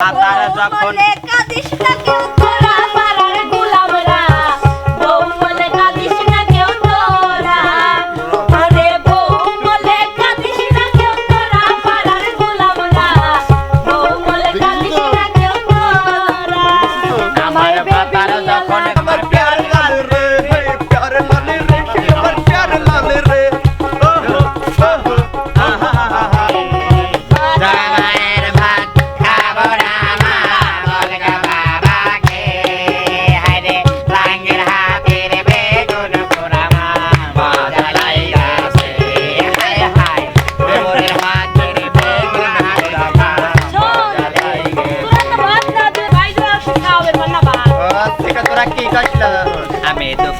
তারা যখন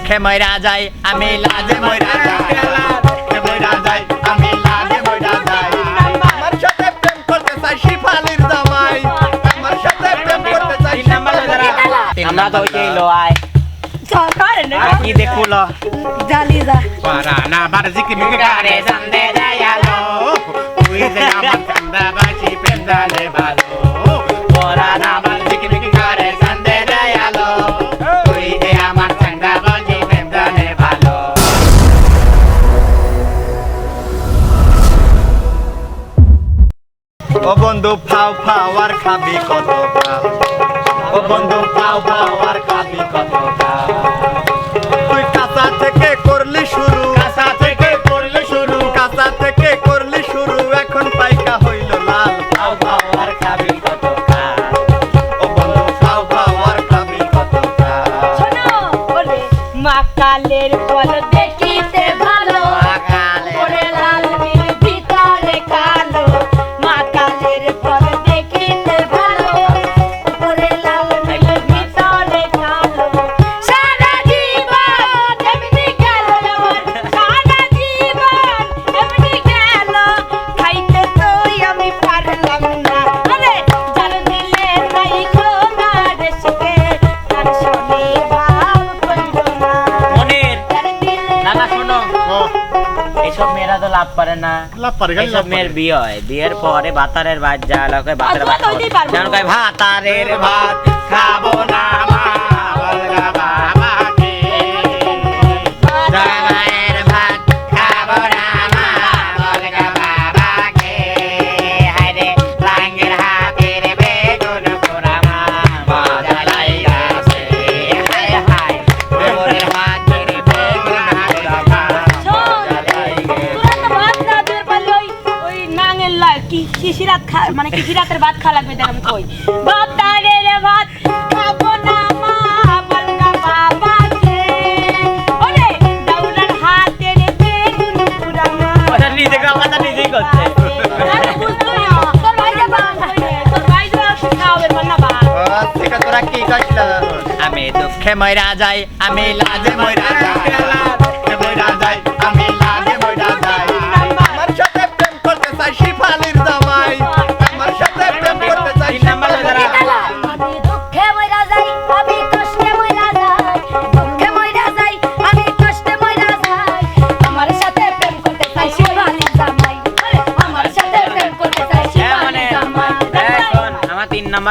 দুঃখে ময়রা যাই আমি লাজে ময়রা যাই লাজে মইরা যাই আমি লাজে যাই আমার সাথে প্রেম করতে চাই শিফালির জামাই। আমার সাথে প্রেম করতে চাই। আমরা তো আমার আর খাবি কত ও বন্ধু আর খাবি কত তুই কাঁচা থেকে করলি শুরু। কাঁচা থেকে করলি শুরু। কাঁচা থেকে করলি শুরু এখন পাইকা হইল লাল। আর খাবি কত ও বন্ধু আর খাবি কত ওরে মাকালের লাভ পারে না লাভ পারে, খালি লাভ পারে। মেয়ের বিয়ে হয় বিয়ের পরে বাতারের ভাত যা লোকে আচ্ছা, ভাত কয় ভাতারের ভাত খাব না কিসিরাতের ভাত খা লাগবে দেখাম কই। ভাত তারের ভাত খাব না মা বলগা বাবাকে। ওরে দাউরার হাতের বেগুন পুরানা ওটা নিজে কথা নিজেই করছে। না তোর তোর তোরা কি কইছিলা? আমি দুঃখে ময়রা যাই আমি লাজে ময়রা যাই। মইরা যাই।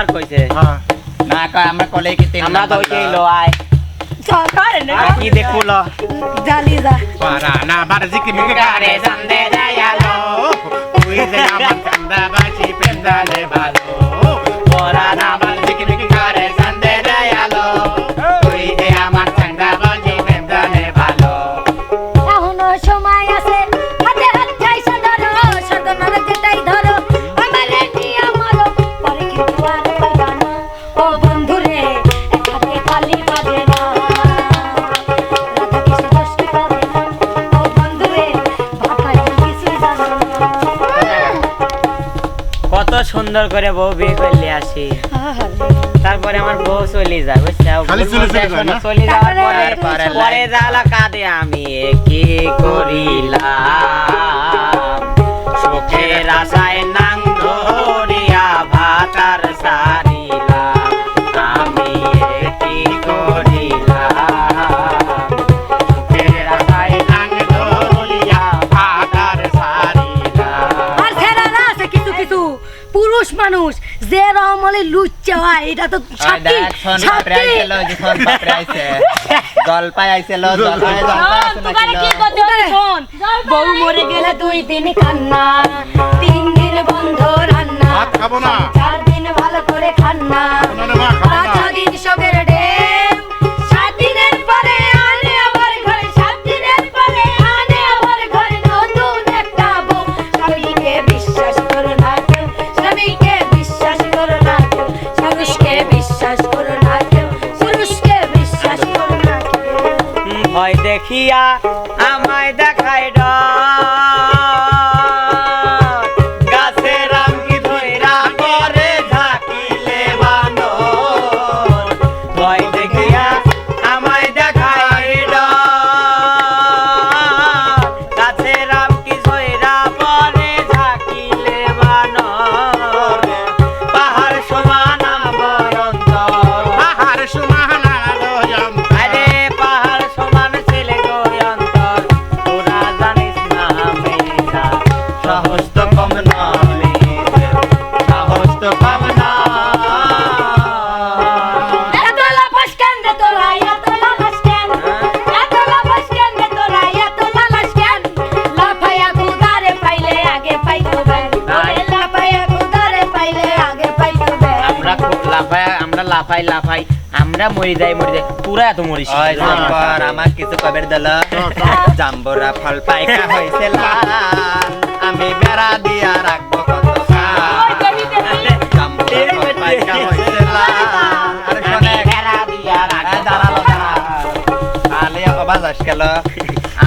নাম্বার কইছে। হ্যাঁ। না কয় আমরা কলে কি তে আমরা তো ওইটাই লো আয় সরকার না? কি দেখো লো জালি যা। পারা না বার জিকি মিকে গারে সন্দে দয়ালো তুই যে আমার কান্দা বাজি পেন্দালে ভালো সুন্দর করে বউ বিয়ে করলে আসি। তারপরে আমার বউ চলে যায় বুঝছ? চলে যাওয়ার পরে পরে জ্বালা কাঁদে আমি কি করিলাম? সুখের আশায় নাং শোন পাপড়ে আইছে। জলপাই আইছিল জলপাই। জলপাই কি করতে হবে বউ মরে গেলে দুই দিন কান্না তিন দিন বন্ধ রান্না। ভাত খাব না। আমায় দেখায় গাছের লাফাই আমরা লাফাই লাফাই আমরা মরি যাই মরি যাই। তোরা এত মরিস। জাম্বর আমার কিছু কবের দিল। জাম্বরা ফল পাইকা হইছে লাল। আমি বেড়া দিয়া রাখব কত কাল। ফল পাইকা হইছে লাল। আরে শোনে। ঘেরা দিয়া রাখব। দাঁড়াল দাঁড়াল। খালি অবাজ আস গেল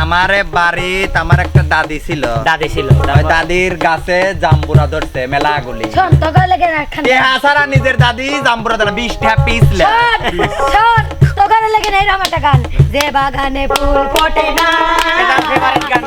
আমারে বাড়ি আমার একটা দাদি ছিল। দাদি ছিল। ওই দাদির গাছে জাম্বুরা ধরছে মেলা গুলি। শোন তো গলে গে রাখান সারা নিজের দাদি জাম্বুরা ধরে বিশ টা পিছলে শোন শোন তো গলে লেগে নাই রামাটা গান। যে বাগানে ফুল ফোটে না এটা favorite গান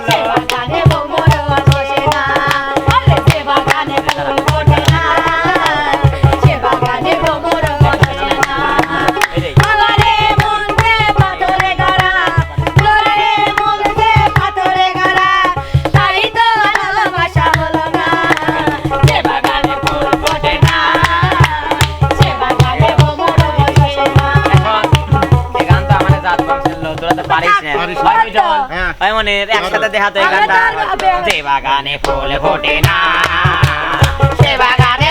ভাই একসাথে দেখা তো এই আমরা গানটা। যে বাগানে ফুল ফোটে না, সে বাগানে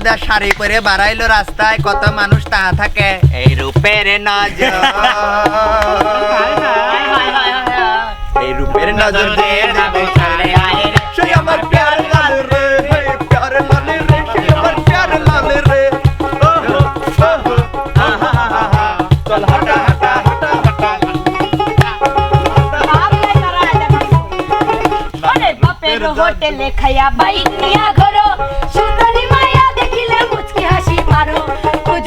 আমরা শাড়ি পরে বাড়াইলো রাস্তায়, কত মানুষ তাহা থাকে। এই রূপের নজর। হোটেলে খাইয়া বাইক নিয়া ঘোরো। সুন্দরী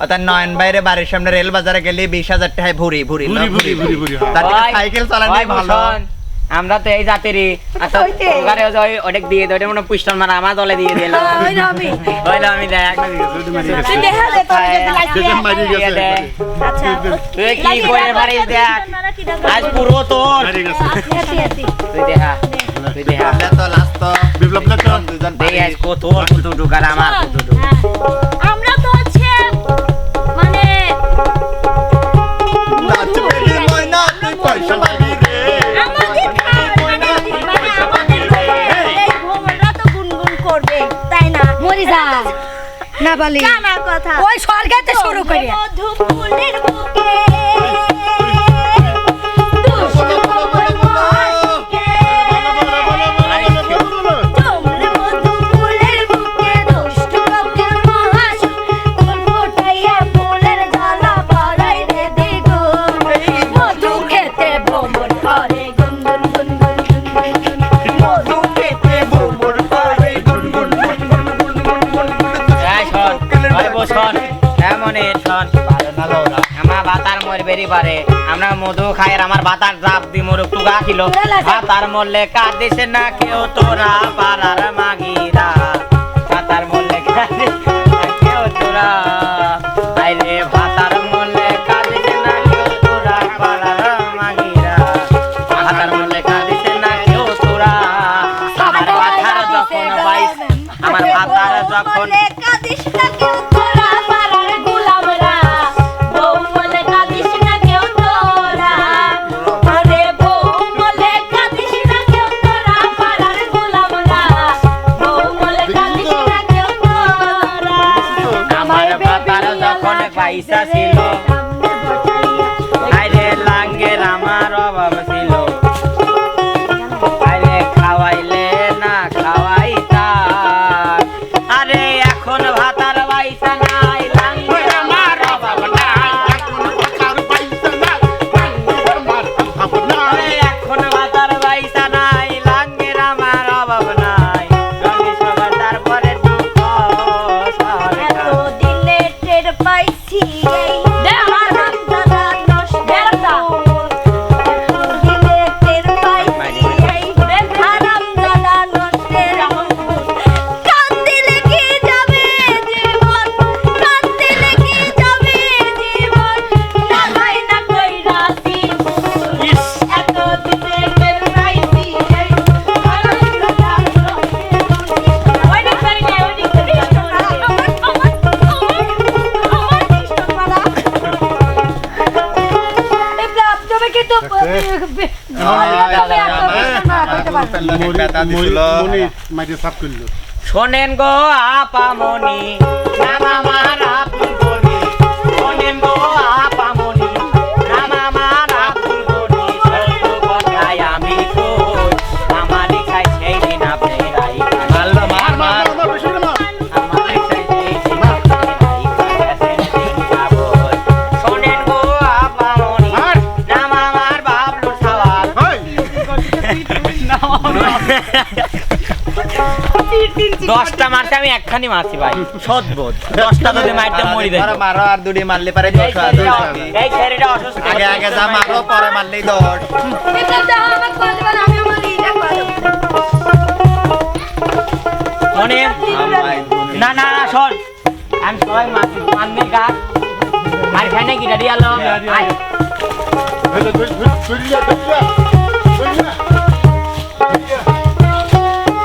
অর্থাৎ নয়ন বাইরে বাড়ির সামনে রেল বাজারে গেলে বিশ হাজার টাকায় ভুরি ভুরি ভুরি, ভুরি, ভুরি, ভুরি, হ্যাঁ। তার থেকে সাইকেল চালানোই ভালো। আমরা তো এই জাতিরই। আচ্ছা। ওখানে ওই অনেক দিয়ে দেয় মনে হয় পুষ্টন মানে আমার দলে দিয়ে দিল আমি। হইল দেখ তুই দে। আচ্ছা। তুই কি করে পারিস দেখ আজ পুরো তোর। মারি গেছে। হাতি হাতি তুই দেখা। তুই দেখা। তো লাস্ট তো। বিপ্লব তো। দুজন দেখ কত কত টুকার আমার কত হ্যাঁ। আমরা মরি যা। না বলি। কথা। ওই স্বর্গেতে শুরু করি। মধু বুকে। এমনে শোন পারে না আমার বাতার মর বেরি পারে। আমরা মধু খাই আমার বাতার জাপ দি মোর টুকা ছিল বাতার মরলে কাঁদিস না কেউ তোরা পাড়ার মাগিরা। বাতার মরলে কাঁদিস ভাতার যখন পয়সা ছিল। শোনেন গো আপামনি নাম মারতে আমি একখানি মারছি ভাই সদবোধ দশটা যদি মারতে মরি দেয় মারো, মারো আর দুটি মারলে পারে এই হয়, ছেলেটা- এই ছেলেটা অসুস্থ আগে আগে যা মারো পরে মারলেই দশ মনে না না না শোন আমি সবাই মানবে গা আর খাই নাকি রেডি আলো আয়